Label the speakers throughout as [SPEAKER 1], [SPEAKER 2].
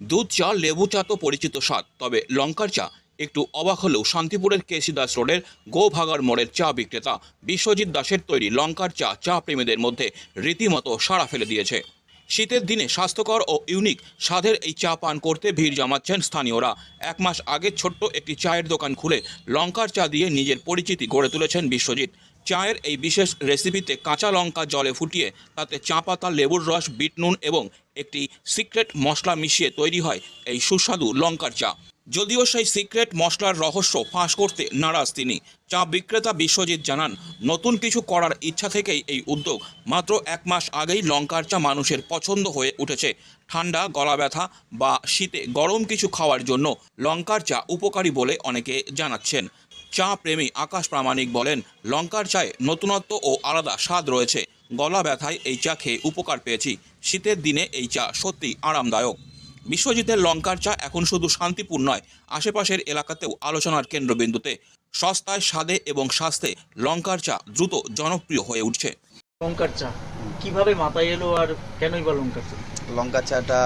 [SPEAKER 1] দুধ, চা, লেবু চা তো পরিচিত স্বাদ। তবে লঙ্কার চা একটু অবাক হলেও শান্তিপুরের কেসি দাস রোডের গোভাগার মোড়ের চা বিক্রেতা বিশ্বজিৎ দাসের তৈরি লঙ্কার চা চা প্রেমীদের মধ্যে রীতিমতো সাড়া ফেলে দিয়েছে। শীতের দিনে স্বাস্থ্যকর ও ইউনিক স্বাদের এই চা পান করতে ভিড় জমাচ্ছেন স্থানীয়রা। এক মাস আগে ছোট্ট একটি চায়ের দোকান খুলে লঙ্কার চা দিয়ে নিজের পরিচিতি গড়ে তুলেছেন বিশ্বজিৎ। চায়ের এই বিশেষ রেসিপিতে কাঁচা লঙ্কা জলে ফুটিয়ে তাতে চা পাতা, লেবুর রস, বিট নুন এবং একটি সিক্রেট মশলা মিশিয়ে তৈরি হয়, এই সুস্বাদু লঙ্কার চা। যদিও সেই সিক্রেট মশলার রহস্য ফাঁস করতে নারাজ তিনি, চা বিক্রেতা বিশ্বজিৎ জানান, নতুন কিছু করার ইচ্ছা থেকেই এই উদ্যোগ। মাত্র এক মাস আগেই লঙ্কার চা মানুষের পছন্দ হয়ে উঠেছে। ঠান্ডা, গলা ব্যথা বা শীতে গরম কিছু খাওয়ার জন্য লঙ্কার চা উপকারী বলে অনেকে জানাচ্ছেন। চা প্রেমী আকাশ প্রামাণিক বলেন, লঙ্কার চায়ে নতুনত্ব ও আলাদা স্বাদ রয়েছে। গলা ব্যথায় এই চা খেয়ে উপকার পেয়েছি। শীতের দিনে এই চা সত্যি আরামদায়ক। বিশ্বজিতের লঙ্কার চা এখন শুধু শান্তিপূর নয় আশেপাশের এলাকাতেও আলোচনার কেন্দ্রবিন্দুতে। সস্তায় স্বাদে এবং স্বাস্থ্যে লঙ্কার চা দ্রুত জনপ্রিয় হয়ে উঠছে।
[SPEAKER 2] লঙ্কার চা? কীভাবে মাথায় এলো আর কেনই বা লঙ্কার চা?
[SPEAKER 3] লঙ্কার চাটা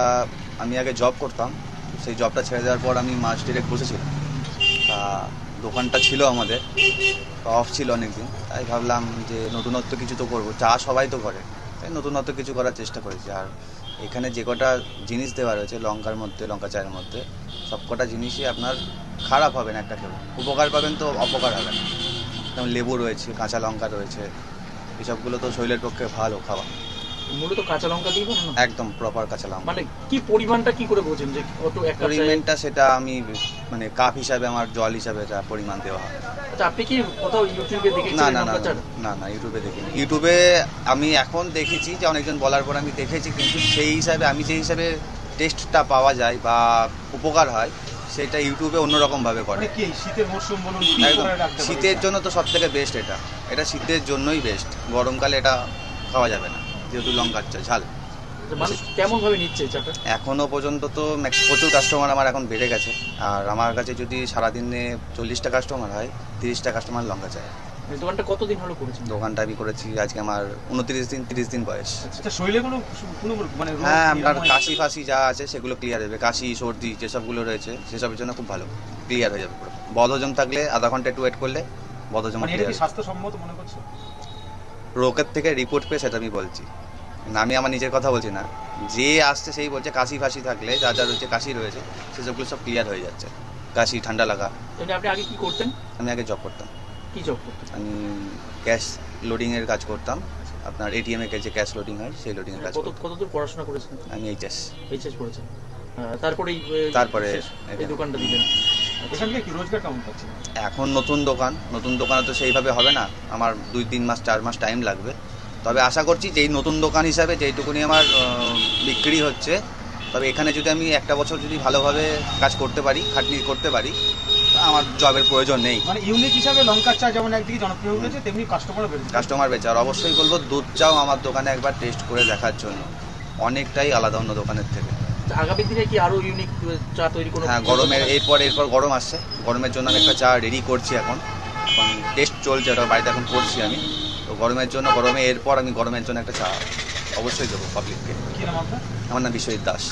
[SPEAKER 3] আমি আগে জব করতাম সেই জবটা ছেড়ে দেওয়ার পর আমি মাস ডিরেক্ট বসেছিলাম। তা দোকানটা ছিল আমাদের অফ ছিল অনেকদিন। তাই ভাবলাম যে নতুনত্ব কিছু তো করব। চা সবাই তো করে। তাই নতুনত্ব কিছু করার চেষ্টা করেছি। আর এখানে যে কটা জিনিস দেওয়া রয়েছে, লঙ্কার মধ্যে, লঙ্কা চায়ের মধ্যে, সব কটা জিনিসই আপনার খারাপ হবে না একটা কেউ উপকার পাবেন তো অপকার হবে না। যেমন লেবু রয়েছে, কাঁচা লঙ্কা রয়েছে, এসবগুলো তো শরীরের পক্ষে ভালো খাওয়া।
[SPEAKER 2] মূলত কাঁচা লঙ্কা দিয়ে বানানো?
[SPEAKER 3] একদম প্রপার কাঁচা লঙ্কা।
[SPEAKER 2] মানে কি পরিমাণটা কি করে বোঝেন যে কত এক
[SPEAKER 3] পরিমাণটা সেটা আমি মানে কাপ হিসাবে আমার জল হিসাবে যা পরিমাণ দেওয়া হয়।
[SPEAKER 2] আচ্ছা আপনি কি কোথাও ইউটিউবে
[SPEAKER 3] না
[SPEAKER 2] দেখেছেন
[SPEAKER 3] না না
[SPEAKER 2] লঙ্কার
[SPEAKER 3] না না ইউটিউবে দেখিনি। ইউটিউবে আমি এখন দেখেছি যে অনেকজন বলার পর আমি দেখেছি কিন্তু সেই হিসাবে আমি যে হিসাবে টেস্টটা পাওয়া যায় বা উপকার হয় সেটা ইউটিউবে অন্যরকমভাবে করে।
[SPEAKER 4] মানে শীতের মরশুম বলুন করে
[SPEAKER 3] শীতের জন্য তো সব থেকে বেস্ট এটা। এটা শীতের জন্যই বেস্ট গরমকালে এটা খাওয়া যাবে না। যেহেতু লঙ্কার চা ঝাল।
[SPEAKER 2] আচ্ছা, মানুষ কেমন ভাবে নিচ্ছে চাটা?
[SPEAKER 3] এখনও পর্যন্ত তো প্রচুর কাস্টমার আমার এখন বেড়ে গেছে। আর আমার কাছে যদি সারাদিনে চল্লিশটা কাস্টমার হয় তিরিশটা কাস্টমার লঙ্কা চায়
[SPEAKER 2] দোকানটা কতদিন হলো করেছেন?
[SPEAKER 3] দোকানটা আমি করেছি আজকে আমার উনত্রিশ দিন তিরিশ দিন বয়স।
[SPEAKER 4] আচ্ছা শরীরে কোনো কোনো মানে
[SPEAKER 3] হ্যাঁ আপনার কাশি ফাশি যা আছে সেগুলো ক্লিয়ার হবে। কাশি সর্দি যেসবগুলো রয়েছে সেসবের জন্য খুব ভালো। ক্লিয়ার হয়ে যাবে বদহজম থাকলে আধা ঘণ্টা একটু ওয়েট করলে বদহজম
[SPEAKER 4] মানে স্বাস্থ্যসম্মত মনে করছ
[SPEAKER 3] রোগের থেকে রিপোর্ট পেয়ে সেটা আমি বলছি। আমি আমার নিজের কথা বলছি না। যে আসছে সেই বলছে কাশি ফাশি থাকলে যা যা রয়েছে কাশি রয়েছে সেসবগুলো সব ক্লিয়ার হয়ে যাচ্ছে। কাশি ঠান্ডা লাগা।
[SPEAKER 2] আপনি আগে কি করতেন?
[SPEAKER 3] আমি আগে জব করতাম।
[SPEAKER 2] কি জব করতেন?
[SPEAKER 3] আমি ক্যাশ লোডিংয়ের কাজ করতাম। আপনার এটিএম এটিএমে যে ক্যাশ লোডিং হয় সেই লোডিংয়ের কাজ
[SPEAKER 2] কত কতদূর পড়াশোনা করেছেন?
[SPEAKER 3] আমি এইচএস
[SPEAKER 2] এইচএস আহ, তারপরে
[SPEAKER 3] তারপরে
[SPEAKER 2] এই দোকানটা দিলেন।
[SPEAKER 4] এখান
[SPEAKER 3] নতুন দোকান নতুন দোকানে তো সেইভাবে হবে না। আমার দুই তিন মাস চার মাস টাইম লাগবে। তবে আশা করছি যে এই নতুন দোকান হিসাবে যেইটুকুনি আমার বিক্রি হচ্ছে তবে এখানে যদি আমি একটা বছর যদি ভালোভাবে কাজ করতে পারি খাটনি করতে পারি আমার জবের প্রয়োজন নেই।
[SPEAKER 4] মানে ইউনিক হিসাবে লঙ্কার চা যেমন একদিকে জনপ্রিয় হয়ে উঠেছে তেমনি
[SPEAKER 3] কাস্টমার বেচে আর অবশ্যই বলব দুধ চাও আমার দোকানে একবার টেস্ট করে দেখার জন্য। অনেকটাই আলাদা অন্য দোকানের থেকে।
[SPEAKER 2] আগামী দিনে কি আরও ইউনিক চা তৈরি কোনো
[SPEAKER 3] হ্যাঁ গরমের এরপর এরপর গরম আসছে। গরমের জন্য আমি একটা চা রেডি করছি এখন। এখন টেস্ট চলছে ওটা বাড়িতে এখন করছি আমি। তো গরমের জন্য গরমে এরপর আমি গরমের জন্য একটা চা অবশ্যই দেবো পাবলিককে
[SPEAKER 4] কি। নাম
[SPEAKER 3] আমার নাম বিশ্বজিৎ দাস।